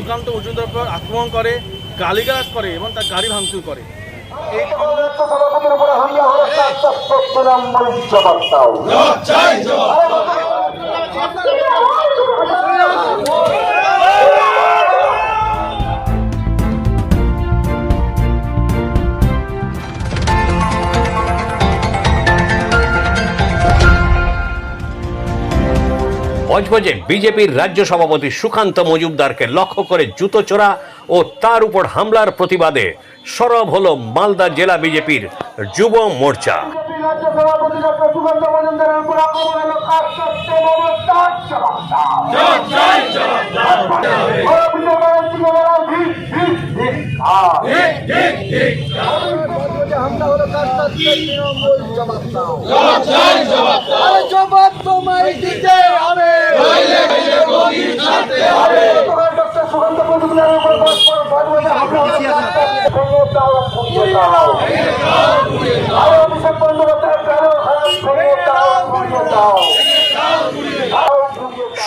সুকান্ত মজুমদার উপর আক্রমণ করে গালিগালাজ করে এবং তার গাড়ি ভাঙচুর করে। এই বজবজে বিজেপির রাজ্য সভাপতি সুকান্ত মজুমদারকে লক্ষ্য করে জুতোচোরা ও তার উপর হামলার প্রতিবাদে সরব হল মালদা জেলা বিজেপির যুব মোর্চা।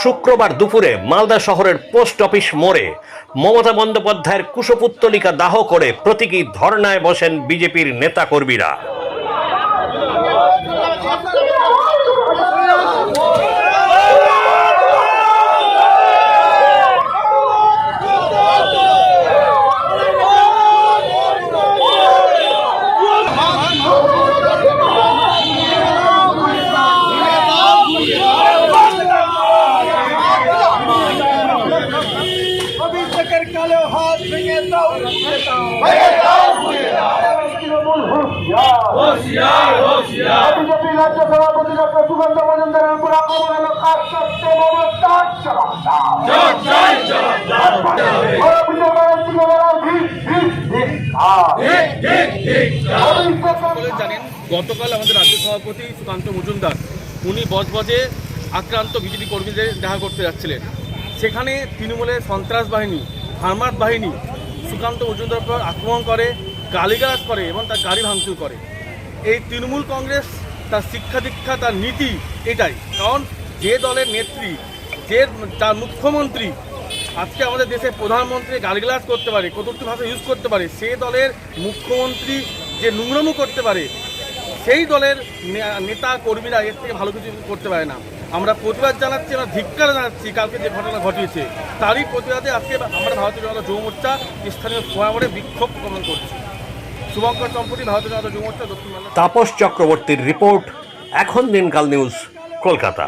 শুক্রবার দুপুরে মালদা শহরের পোস্ট অফিস মোড়ে মমতা বন্দ্যোপাধ্যায়ের কুশপুত্তলিকা দাহ করে প্রতীকী ধর্নায় বসেন বিজেপির নেতাকর্মীরা। কালো হাত ভেঙে দাও। ভেঙে দাও সকলে জানেন গতকাল আমাদের রাজ্য সভাপতি সুকান্ত মজুমদার উনি বজবজে আক্রান্ত বিজেপি কর্মীদের দেখা করতে যাচ্ছিলেন। সেখানে তৃণমূলের সন্ত্রাস বাহিনী ফার্মার বাহিনী সুকান্ত মজুমদার উপর আক্রমণ করে, গালিগালাজ করে এবং তার গাড়ি ভাঙচুর করে। এই তৃণমূল কংগ্রেস, তার শিক্ষা দীক্ষা, তার নীতি এটাই। কারণ যে দলের নেত্রী, যে তার মুখ্যমন্ত্রী, আজকে আমাদের দেশের প্রধানমন্ত্রী গালিগালাজ করতে পারে কটূক্তি ভাষা ইউজ করতে পারে, সে দলের মুখ্যমন্ত্রী যে নোংরামো করতে পারে, সেই দলের নেতা, কর্মীরা এর থেকে ভালো কিছু করতে পারে না। আমরা প্রতিবাদ জানাচ্ছি, আমরা ধিক্কার জানাচ্ছি কালকে যে ঘটনা ঘটিয়েছে। তারই প্রতিবাদে আজকে আমরা ভারতীয় জনতা যুব মোর্চা স্থানীয় সোয়াবরে বিক্ষোভ গ্রহণ করছি। শুভঙ্কর চম্পটি ভারতীয় জনতা যুব মোর্চা দক্ষিণ তাপস চক্রবর্তীর রিপোর্ট, এখন দিনকাল নিউজ, কলকাতা।